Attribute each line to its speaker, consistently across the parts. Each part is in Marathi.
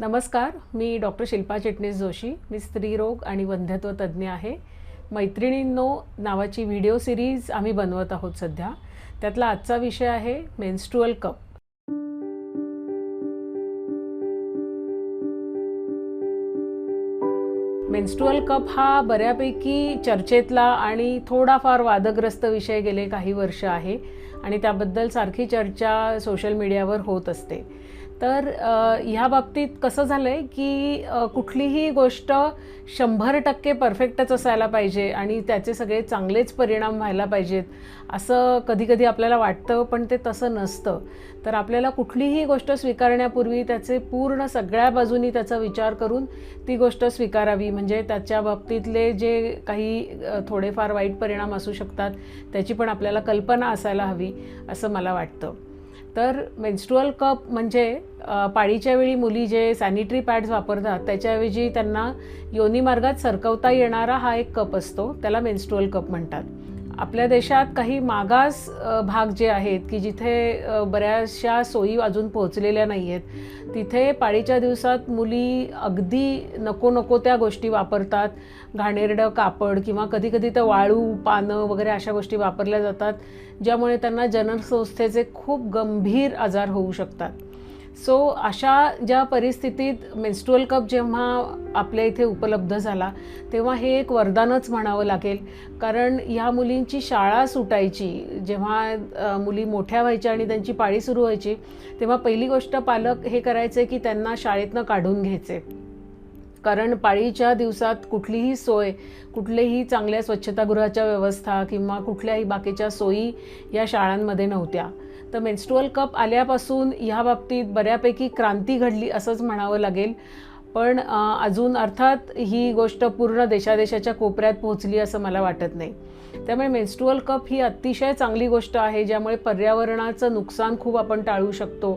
Speaker 1: नमस्कार मी डॉक्टर शिल्पा चिटणीस जोशी. मी स्त्रीरोग आणि वंध्यत्व तज्ज्ञ आहे. मैत्रिणींनो नावाची व्हिडिओ सिरीज आम्ही बनवत आहोत सध्या. त्यातला आजचा विषय आहे मेन्स्ट्रुअल कप. मेन्स्ट्रुअल कप हा बऱ्यापैकी चर्चेतला आणि थोडाफार वादग्रस्त विषय गेले काही वर्ष आहे आणि त्याबद्दल सारखी चर्चा सोशल मीडियावर होत असते. तर ह्या बाबतीत कसं झालं आहे की कुठलीही गोष्ट शंभर टक्के परफेक्टच असायला पाहिजे आणि त्याचे सगळे चांगलेच परिणाम व्हायला पाहिजेत असं कधीकधी आपल्याला वाटतं पण ते तसं नसतं. तर आपल्याला कुठलीही गोष्ट स्वीकारण्यापूर्वी त्याचे पूर्ण सगळ्या बाजूनी त्याचा विचार करून ती गोष्ट स्वीकारावी. म्हणजे त्याच्या बाबतीतले जे काही थोडेफार वाईट परिणाम असू शकतात त्याची पण आपल्याला कल्पना असायला हवी असं मला वाटतं. तर मेन्स्ट्रुअल कप म्हणजे पाळीच्या वेळी मुली जे सॅनिटरी पॅड्स वापरतात त्याच्याऐवजी त्यांना योनीमार्गात सरकवता येणारा हा एक कप असतो त्याला मेन्स्ट्रुअल कप म्हणतात. आपल्या देशात काही मागास भाग जे आहेत की जिथे बऱ्याचशा सोयी अजून पोहोचलेल्या नाही आहेत तिथे पाळीच्या दिवसात मुली अगदी नको नको त्या गोष्टी वापरतात. घाणेरडं कापड किंवा कधी कधी तर वाळू पानं वगैरे अशा गोष्टी वापरल्या जातात ज्यामुळे त्यांना जननसंस्थेचे खूप गंभीर आजार होऊ शकतात. सो अशा ज्या परिस्थितीत मेन्स्ट्रुअल कप जेव्हा आपल्या इथे उपलब्ध झाला तेव्हा हे एक वरदानच म्हणावं लागेल. कारण ह्या मुलींची शाळा सुटायची जेव्हा मुली मोठ्या व्हायच्या आणि त्यांची पाळी सुरू व्हायची तेव्हा पहिली गोष्ट पालक हे करायचे की त्यांना शाळेतनं काढून घ्यायचे. कारण पाळीच्या दिवसात कुठलीही सोय कुठलेही चांगल्या स्वच्छतागृहाच्या व्यवस्था किंवा कुठल्याही बाकीच्या सोयी या शाळांमध्ये नव्हत्या. तर मेन्स्ट्रुअल कप आल्यापासून ह्या बाबतीत बऱ्यापैकी क्रांती घडली असंच म्हणावं लागेल. पण अजून अर्थात ही गोष्ट पूर्ण देशादेशाच्या कोपऱ्यात पोहोचली असं मला वाटत नाही. त्यामुळे मेन्स्ट्रुअल कप ही अतिशय चांगली गोष्ट आहे ज्यामुळे पर्यावरणाचं नुकसान खूप आपण टाळू शकतो.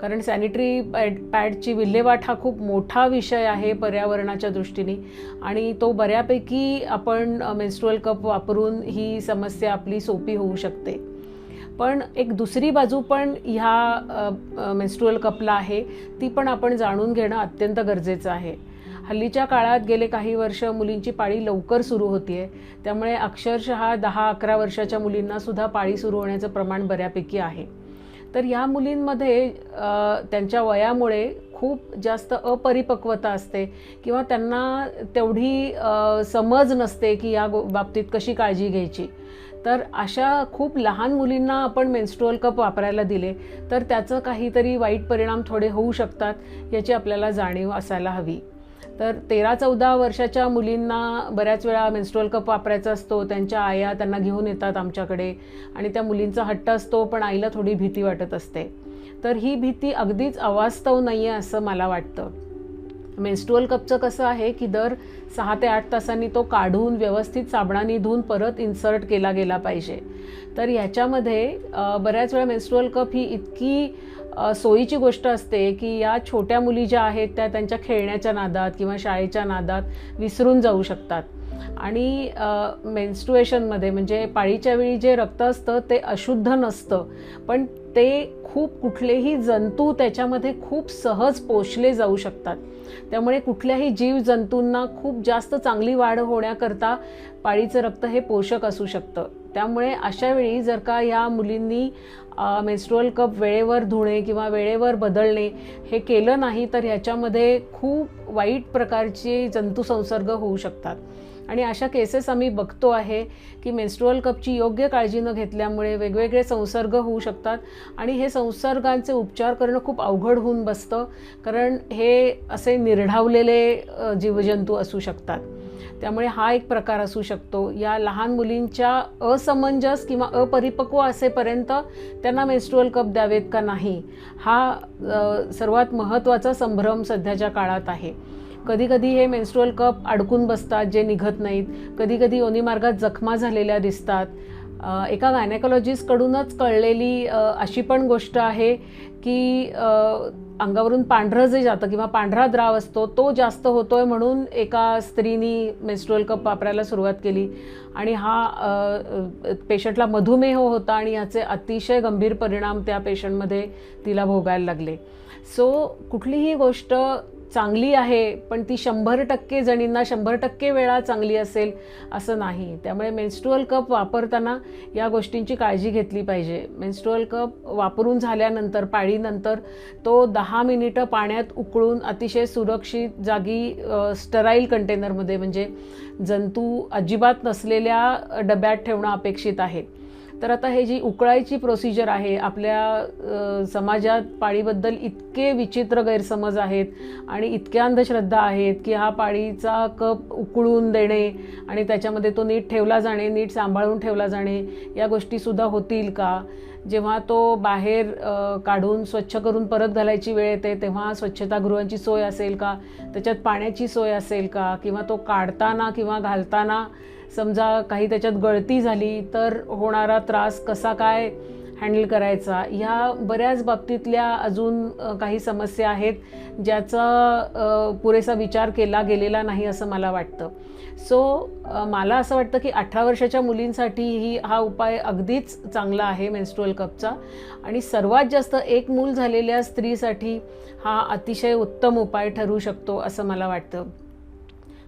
Speaker 1: कारण सॅनिटरी पॅड पॅडची विल्हेवाट हा खूप मोठा विषय आहे पर्यावरणाच्या दृष्टीने. आणि तो बऱ्यापैकी आपण मेन्स्ट्रुअल कप वापरून ही समस्या आपली सोपी होऊ शकते. पण एक दुसरी बाजू पण ह्या मेन्स्ट्रुअल कपला आहे. ती पण आपण जाणून घेणं अत्यंत गरजेचं आहे. हल्लीच्या काळात गेले काही वर्ष मुलींची पाळी लवकर सुरू होतीये. त्यामुळे अक्षरशः दहा अकरा वर्षाच्या मुलींनासुद्धा पाळी सुरू होण्याचं प्रमाण बऱ्यापैकी आहे. तर ह्या मुलींमध्ये त्यांच्या वयामुळे खूप जास्त अपरिपक्वता असते किंवा त्यांना तेवढी समज नसते की या बाबतीत कशी काळजी घ्यायची. तर अशा खूप लहान मुलींना आपण मेन्स्ट्रुअल कप वापरायला दिले तर त्याचं काहीतरी वाईट परिणाम थोडे होऊ शकतात याची आपल्याला जाणीव असायला हवी. तर तेरा चौदा वर्षाच्या मुलींना बऱ्याच वेळा मेन्स्ट्रुअल कप वापरायचा असतो त्यांच्या आया त्यांना घेऊन येतात आमच्याकडे आणि त्या मुलींचा हट्ट असतो पण आईला थोडी भीती वाटत असते. तर ही भीती अगदीच अवास्तव नाही आहे असं मला वाटतं. मेन्स्ट्रुअल कपचं कसं आहे की दर सहा ते आठ तासांनी तो काढून व्यवस्थित साबणाने धुवून परत इन्सर्ट केला गेला पाहिजे. तर ह्याच्यामध्ये बऱ्याच वेळा मेन्स्ट्रुअल कप ही इतकी सोयीची गोष्ट असते की या छोट्या मुली ज्या आहेत त्या त्यांच्या खेळण्याच्या नादात किंवा शाळेच्या नादात विसरून जाऊ शकतात. आणि मेन्स्ट्रुएशनमध्ये म्हणजे पाळीच्या वेळी जे रक्त असतं ते अशुद्ध नसतं. पण ते खूप कुठलेही जंतू त्याच्यामध्ये खूप सहज पोषले जाऊ शकतात. त्यामुळे कुठल्याही जीव जंतूंना खूप जास्त चांगली वाढ होण्याकरता पाळीचं रक्त हे पोषक असू शकतं. त्यामुळे अशा वेळी जर का या मुलींनी मेन्स्ट्रुअल कप वेळेवर धुणे किंवा वेळेवर बदलणे हे केलं नाही तर ह्याच्यामध्ये खूप वाईट प्रकारचे जंतुसंसर्ग होऊ शकतात. आणि अशा केसेस आम्ही बघतो आहे की मेन्स्ट्रुअल कपची योग्य काळजी न घेतल्यामुळे वेगवेगळे संसर्ग होऊ शकतात. आणि हे संसर्गांचे उपचार करणं खूप अवघड होऊन बसतं कारण हे असे निर्ढावलेले जीवजंतू असू शकतात. त्यामुळे हा एक प्रकार असू शकतो. या लहान मुलींच्या असमंजस किंवा अपरिपक्व असेपर्यंत त्यांना मेन्स्ट्रुअल कप द्यावेत का नाही हा सर्वात महत्त्वाचा संभ्रम सध्याच्या काळात आहे. कधीकधी हे मेन्स्ट्रुअल कप अडकून बसतात जे निघत नाहीत. कधी कधी जखमा झालेल्या दिसतात. एका गायनेकॉलॉजिस्टकडूनच कळलेली अशी पण गोष्ट आहे की अंगावरून पांढरं जे जातं किंवा पांढरा द्राव असतो तो जास्त होतोय म्हणून एका स्त्रीनी मेन्स्ट्रुअल कप वापरायला सुरुवात केली. आणि हा पेशंटला मधुमेह होता आणि याचे अतिशय गंभीर परिणाम त्या पेशंटमध्ये तिला भोगायला लागले. सो कुठलीही गोष्ट चांगली आहे पण ती शंभर टक्के जणींना शंभर टक्के वेळा चांगली असेल असं नाही. त्यामुळे मेन्स्ट्रुअल कप वापरताना या गोष्टींची काळजी घेतली पाहिजे. मेन्स्ट्रुअल कप वापरून झाल्यानंतर पाळीनंतर तो दहा मिनिटं पाण्यात उकळून अतिशय सुरक्षित जागी स्टराईल कंटेनरमध्ये म्हणजे जंतू अजिबात नसलेल्या डब्यात ठेवणं अपेक्षित आहे. तर आता हे जी उकळायची प्रोसिजर आहे आपल्या समाजात पाळीबद्दल इतके विचित्र गैरसमज आहेत आणि इतक्या अंधश्रद्धा आहेत की हा पाळीचा कप उकळून देणे आणि त्याच्यामध्ये तो नीट ठेवला जाणे नीट सांभाळून ठेवला जाणे या गोष्टीसुद्धा होतील का? जेव्हा तो बाहेर काढून स्वच्छ करून परत घालायची वेळ येते तेव्हा स्वच्छतागृहांची सोय असेल का? त्याच्यात पाण्याची सोय असेल का? किंवा तो काढताना किंवा घालताना समजा काही त्याच्यात गळती झाली तर होणारा त्रास कसा काय हँडल करायचा? ह्या बऱ्याच बाबतीतल्या अजून काही समस्या आहेत ज्याचा पुरेसा विचार केला गेलेला नाही असं मला वाटतं. सो मला असं वाटतं की अठरा वर्षाच्या मुलींसाठी ही हा उपाय अगदीच चांगला आहे मेन्स्ट्रुअल कपचा आणि सर्वात जास्त एक मूल झालेल्या स्त्रीसाठी हा अतिशय उत्तम उपाय ठरू शकतो असं मला वाटतं.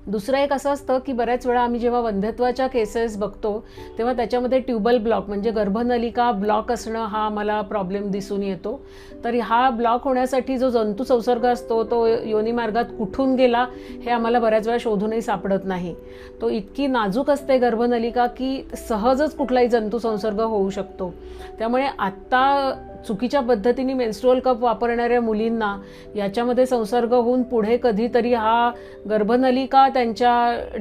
Speaker 1: दुसरं एक असं असतं की बऱ्याच वेळा आम्ही जेव्हा वंध्यत्वाच्या केसेस बघतो तेव्हा त्याच्यामध्ये ट्युबल ब्लॉक म्हणजे गर्भनलिका ब्लॉक असणं हा आम्हाला प्रॉब्लेम दिसून येतो. तर हा ब्लॉक होण्यासाठी जो जंतू संसर्ग असतो तो योनिमार्गात कुठून गेला हे आम्हाला बऱ्याच वेळा शोधूनही सापडत नाही. तो इतकी नाजूक असते गर्भनलिका की सहजच कुठलाही जंतू संसर्ग होऊ शकतो. त्यामुळे आत्ता चुकीच्या पद्धतीने मेन्स्ट्रुअल कप वापरणाऱ्या मुलींना याच्यामध्ये संसर्ग होऊन पुढे कधीतरी हा गर्भनलिका त्यांच्या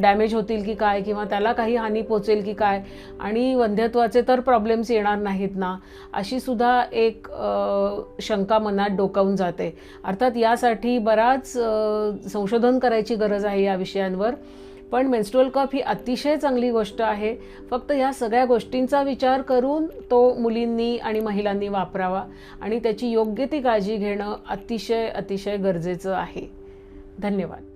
Speaker 1: डॅमेज होतील की काय किंवा त्याला काही हानी पोचेल की काय आणि वंध्यत्वाचे तर प्रॉब्लेम्स येणार नाहीत ना अशी सुद्धा एक शंका मनात डोकावून जाते. अर्थात यासाठी बराच संशोधन करायची गरज आहे या विषयांवर. पण मेन्स्ट्रुअल कप ही अतिशय चांगली गोष्ट आहे. फक्त ह्या सगळ्या गोष्टींचा विचार करून तो मुलींनी आणि महिलांनी वापरावा आणि त्याची योग्य ती काळजी घेणं अतिशय अतिशय गरजेचं आहे. धन्यवाद.